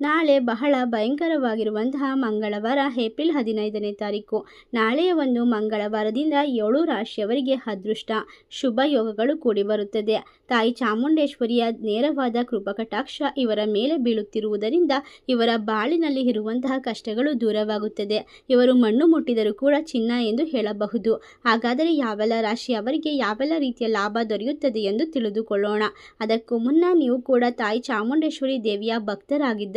ನಾಳೆ ಬಹಳ ಭಯಂಕರವಾಗಿರುವಂತಹ ಮಂಗಳವಾರ ಏಪ್ರಿಲ್ ಹದಿನೈದನೇ ತಾರೀಕು. ನಾಳೆಯ ಒಂದು ಮಂಗಳವಾರದಿಂದ ಏಳು ರಾಶಿಯವರಿಗೆ ಅದೃಷ್ಟ. ಶುಭ ಯೋಗಗಳು ಕೂಡಿ ಬರುತ್ತದೆ. ತಾಯಿ ಚಾಮುಂಡೇಶ್ವರಿಯ ನೇರವಾದ ಕೃಪಕಟಾಕ್ಷ ಇವರ ಮೇಲೆ ಬೀಳುತ್ತಿರುವುದರಿಂದ ಇವರ ಬಾಳಿನಲ್ಲಿ ಇರುವಂತಹ ಕಷ್ಟಗಳು ದೂರವಾಗುತ್ತದೆ. ಇವರು ಮಣ್ಣು ಮುಟ್ಟಿದರೂ ಕೂಡ ಚಿನ್ನ ಎಂದು ಹೇಳಬಹುದು. ಹಾಗಾದರೆ ಯಾವೆಲ್ಲ ರಾಶಿಯವರಿಗೆ ಯಾವೆಲ್ಲ ರೀತಿಯ ಲಾಭ ದೊರೆಯುತ್ತದೆ ಎಂದು ತಿಳಿದುಕೊಳ್ಳೋಣ. ಅದಕ್ಕೂ ಮುನ್ನ ನೀವು ಕೂಡ ತಾಯಿ ಚಾಮುಂಡೇಶ್ವರಿ ದೇವಿಯ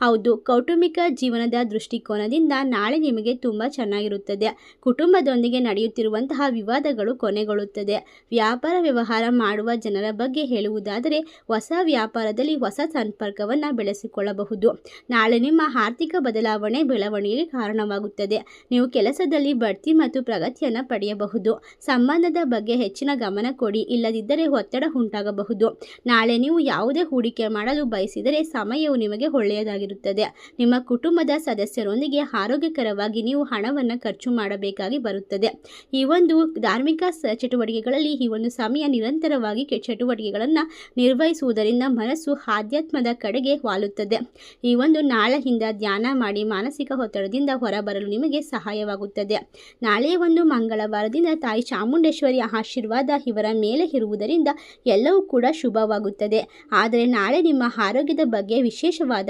ಹೌದು, ಕೌಟುಂಬಿಕ ಜೀವನದ ದೃಷ್ಟಿಕೋನದಿಂದ ನಾಳೆ ನಿಮಗೆ ತುಂಬ ಚೆನ್ನಾಗಿರುತ್ತದೆ. ಕುಟುಂಬದೊಂದಿಗೆ ನಡೆಯುತ್ತಿರುವಂತಹ ವಿವಾದಗಳು ಕೊನೆಗೊಳ್ಳುತ್ತದೆ. ವ್ಯಾಪಾರ ವ್ಯವಹಾರ ಮಾಡುವ ಜನರ ಬಗ್ಗೆ ಹೇಳುವುದಾದರೆ, ಹೊಸ ವ್ಯಾಪಾರದಲ್ಲಿ ಹೊಸ ಸಂಪರ್ಕವನ್ನು ಬೆಳೆಸಿಕೊಳ್ಳಬಹುದು. ನಾಳೆ ನಿಮ್ಮ ಆರ್ಥಿಕ ಬದಲಾವಣೆ ಬೆಳವಣಿಗೆಗೆ ಕಾರಣವಾಗುತ್ತದೆ. ನೀವು ಕೆಲಸದಲ್ಲಿ ಬಡ್ತಿ ಮತ್ತು ಪ್ರಗತಿಯನ್ನು ಪಡೆಯಬಹುದು. ಸಂಬಂಧದ ಬಗ್ಗೆ ಹೆಚ್ಚಿನ ಗಮನ ಕೊಡಿ, ಇಲ್ಲದಿದ್ದರೆ ಒತ್ತಡ ಉಂಟಾಗಬಹುದು. ನಾಳೆ ನೀವು ಯಾವುದೇ ಹೂಡಿಕೆ ಮಾಡಲು ಬಯಸಿದರೆ ಸಮಯವು ನಿಮಗೆ ಒಳ್ಳೆಯದಾಗಿರುತ್ತದೆ. ನಿಮ್ಮ ಕುಟುಂಬದ ಸದಸ್ಯರೊಂದಿಗೆ ಆರೋಗ್ಯಕರವಾಗಿ ನೀವು ಹಣವನ್ನು ಖರ್ಚು ಮಾಡಬೇಕಾಗಿ ಬರುತ್ತದೆ. ಈ ಒಂದು ಧಾರ್ಮಿಕ ಚಟುವಟಿಕೆಗಳಲ್ಲಿ ಈ ಒಂದು ಸಮಯ ನಿರಂತರವಾಗಿ ಚಟುವಟಿಕೆಗಳನ್ನು ನಿರ್ವಹಿಸುವುದರಿಂದ ಮನಸ್ಸು ಆಧ್ಯಾತ್ಮದ ಕಡೆಗೆ ವಾಲುತ್ತದೆ. ಈ ಒಂದು ನಾಳೆಯಿಂದ ಧ್ಯಾನ ಮಾಡಿ ಮಾನಸಿಕ ಒತ್ತಡದಿಂದ ಹೊರಬರಲು ನಿಮಗೆ ಸಹಾಯವಾಗುತ್ತದೆ. ನಾಳೆಯ ಒಂದು ಮಂಗಳವಾರದಿಂದ ತಾಯಿ ಚಾಮುಂಡೇಶ್ವರಿ ಆಶೀರ್ವಾದ ಇವರ ಮೇಲೆ ಇರುವುದರಿಂದ ಎಲ್ಲವೂ ಕೂಡ ಶುಭವಾಗುತ್ತದೆ. ಆದರೆ ನಾಳೆ ನಿಮ್ಮ ಆರೋಗ್ಯದ ಬಗ್ಗೆ ವಿಶೇಷವಾದ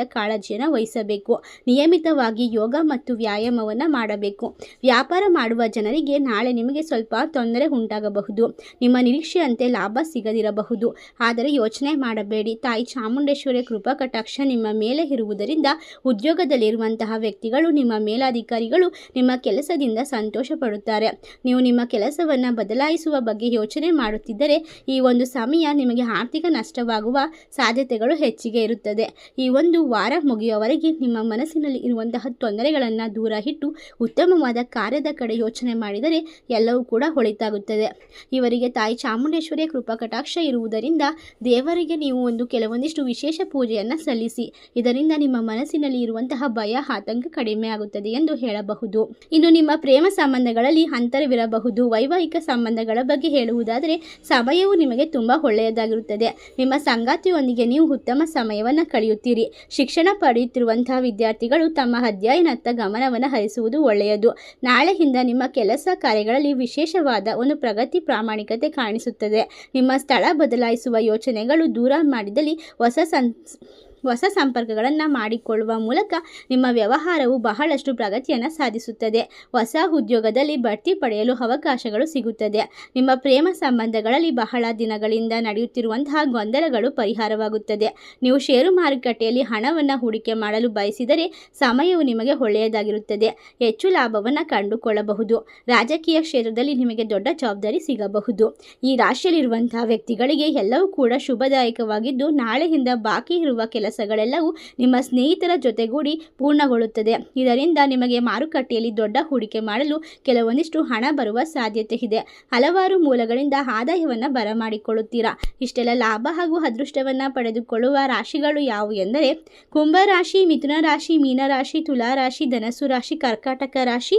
ಕಾಳಜಿಯನ್ನು ವಹಿಸಬೇಕು. ನಿಯಮಿತವಾಗಿ ಯೋಗ ಮತ್ತು ವ್ಯಾಯಾಮವನ್ನು ಮಾಡಬೇಕು. ವ್ಯಾಪಾರ ಮಾಡುವ ಜನರಿಗೆ ನಾಳೆ ನಿಮಗೆ ಸ್ವಲ್ಪ ತೊಂದರೆ ಉಂಟಾಗಬಹುದು. ನಿಮ್ಮ ನಿರೀಕ್ಷೆಯಂತೆ ಲಾಭ ಸಿಗದಿರಬಹುದು. ಆದರೆ ಯೋಚನೆ ಮಾಡಬೇಡಿ. ತಾಯಿ ಚಾಮುಂಡೇಶ್ವರಿ ಕೃಪಾ ಕಟಾಕ್ಷ ನಿಮ್ಮ ಮೇಲೆ ಇರುವುದರಿಂದ ಉದ್ಯೋಗದಲ್ಲಿರುವಂತಹ ವ್ಯಕ್ತಿಗಳು, ನಿಮ್ಮ ಮೇಲಾಧಿಕಾರಿಗಳು ನಿಮ್ಮ ಕೆಲಸದಿಂದ ಸಂತೋಷ ಪಡುತ್ತಾರೆ ನೀವು ನಿಮ್ಮ ಕೆಲಸವನ್ನು ಬದಲಾಯಿಸುವ ಬಗ್ಗೆ ಯೋಚನೆ ಮಾಡುತ್ತಿದ್ದರೆ ಈ ಒಂದು ಸಮಯ ನಿಮಗೆ ಆರ್ಥಿಕ ನಷ್ಟವಾಗುವ ಸಾಧ್ಯತೆಗಳು ಹೆಚ್ಚಿಗೆ ಇರುತ್ತದೆ. ಈ ಒಂದು ವಾರ ಮುಗಿಯುವವರೆಗೆ ನಿಮ್ಮ ಮನಸ್ಸಿನಲ್ಲಿ ಇರುವಂತಹ ತೊಂದರೆಗಳನ್ನು ದೂರ ಇಟ್ಟು ಉತ್ತಮವಾದ ಕಾರ್ಯದ ಕಡೆ ಯೋಚನೆ ಮಾಡಿದರೆ ಎಲ್ಲವೂ ಕೂಡ ಹೊಳಿತಾಗುತ್ತದೆ. ಇವರಿಗೆ ತಾಯಿ ಚಾಮುಂಡೇಶ್ವರಿಯ ಕೃಪಾ ಕಟಾಕ್ಷ ಇರುವುದರಿಂದ ದೇವರಿಗೆ ನೀವು ಒಂದು ಕೆಲವೊಂದಿಷ್ಟು ವಿಶೇಷ ಪೂಜೆಯನ್ನು ಸಲ್ಲಿಸಿ, ಇದರಿಂದ ನಿಮ್ಮ ಮನಸ್ಸಿನಲ್ಲಿ ಇರುವಂತಹ ಭಯ, ಆತಂಕ ಕಡಿಮೆ ಆಗುತ್ತದೆ ಎಂದು ಹೇಳಬಹುದು. ಇನ್ನು ನಿಮ್ಮ ಪ್ರೇಮ ಸಂಬಂಧಗಳಲ್ಲಿ ಅಂತರವಿರಬಹುದು. ವೈವಾಹಿಕ ಸಂಬಂಧಗಳ ಬಗ್ಗೆ ಹೇಳುವುದಾದರೆ ಸಮಯವು ನಿಮಗೆ ತುಂಬ ಒಳ್ಳೆಯದಾಗಿರುತ್ತದೆ. ನಿಮ್ಮ ಸಂಗಾತಿಯೊಂದಿಗೆ ನೀವು ಉತ್ತಮ ಸಮಯವನ್ನು ಕಳೆಯುತ್ತೀರಿ. ಶಿಕ್ಷಣ ಪಡೆಯುತ್ತಿರುವಂತಹ ವಿದ್ಯಾರ್ಥಿಗಳು ತಮ್ಮ ಅಧ್ಯಯನತ್ತ ಗಮನವನ್ನು ಹರಿಸುವುದು ಒಳ್ಳೆಯದು. ನಾಳೆಯಿಂದ ನಿಮ್ಮ ಕೆಲಸ ಕಾರ್ಯಗಳಲ್ಲಿ ವಿಶೇಷವಾದ ಒಂದು ಪ್ರಗತಿ ಪ್ರಾಮಾಣಿಕತೆ ಕಾಣಿಸುತ್ತದೆ. ನಿಮ್ಮ ಸ್ಥಳ ಬದಲಾಯಿಸುವ ಯೋಚನೆಗಳು ದೂರ ಮಾಡಿದಲ್ಲಿ ಹೊಸ ಸಂ ಹೊಸ ಸಂಪರ್ಕಗಳನ್ನು ಮಾಡಿಕೊಳ್ಳುವ ಮೂಲಕ ನಿಮ್ಮ ವ್ಯವಹಾರವು ಬಹಳಷ್ಟು ಪ್ರಗತಿಯನ್ನು ಸಾಧಿಸುತ್ತದೆ. ಹೊಸ ಉದ್ಯೋಗದಲ್ಲಿ ಬಡ್ತಿ ಪಡೆಯಲು ಅವಕಾಶಗಳು ಸಿಗುತ್ತದೆ. ನಿಮ್ಮ ಪ್ರೇಮ ಸಂಬಂಧಗಳಲ್ಲಿ ಬಹಳ ದಿನಗಳಿಂದ ನಡೆಯುತ್ತಿರುವಂತಹ ಗೊಂದಲಗಳು ಪರಿಹಾರವಾಗುತ್ತದೆ. ನೀವು ಷೇರು ಮಾರುಕಟ್ಟೆಯಲ್ಲಿ ಹಣವನ್ನು ಹೂಡಿಕೆ ಮಾಡಲು ಬಯಸಿದರೆ ಸಮಯವು ನಿಮಗೆ ಒಳ್ಳೆಯದಾಗಿರುತ್ತದೆ. ಹೆಚ್ಚು ಲಾಭವನ್ನು ಕಂಡುಕೊಳ್ಳಬಹುದು. ರಾಜಕೀಯ ಕ್ಷೇತ್ರದಲ್ಲಿ ನಿಮಗೆ ದೊಡ್ಡ ಜವಾಬ್ದಾರಿ ಸಿಗಬಹುದು. ಈ ರಾಶಿಯಲ್ಲಿರುವಂತಹ ವ್ಯಕ್ತಿಗಳಿಗೆ ಎಲ್ಲವೂ ಕೂಡ ಶುಭದಾಯಕವಾಗಿದ್ದು, ನಾಳೆಯಿಂದ ಬಾಕಿ ಇರುವ ಕೆಲಸಗಳೆಲ್ಲವೂ ನಿಮ್ಮ ಸ್ನೇಹಿತರ ಜೊತೆಗೂಡಿ ಪೂರ್ಣಗೊಳ್ಳುತ್ತದೆ. ಇದರಿಂದ ನಿಮಗೆ ಮಾರುಕಟ್ಟೆಯಲ್ಲಿ ದೊಡ್ಡ ಹೂಡಿಕೆ ಮಾಡಲು ಕೆಲವೊಂದಿಷ್ಟು ಹಣ ಬರುವ ಸಾಧ್ಯತೆ ಇದೆ. ಹಲವಾರು ಮೂಲಗಳಿಂದ ಆದಾಯವನ್ನು ಬರಮಾಡಿಕೊಳ್ಳುತ್ತೀರಾ? ಇಷ್ಟೆಲ್ಲ ಲಾಭ ಹಾಗೂ ಅದೃಷ್ಟವನ್ನು ಪಡೆದುಕೊಳ್ಳುವ ರಾಶಿಗಳು ಯಾವುವು ಎಂದರೆ ಕುಂಭರಾಶಿ ಮಿಥುನ ರಾಶಿ, ಮೀನರಾಶಿ, ತುಲಾ ರಾಶಿ, ಧನಸ್ಸು ರಾಶಿ, ಕರ್ಕಾಟಕ ರಾಶಿ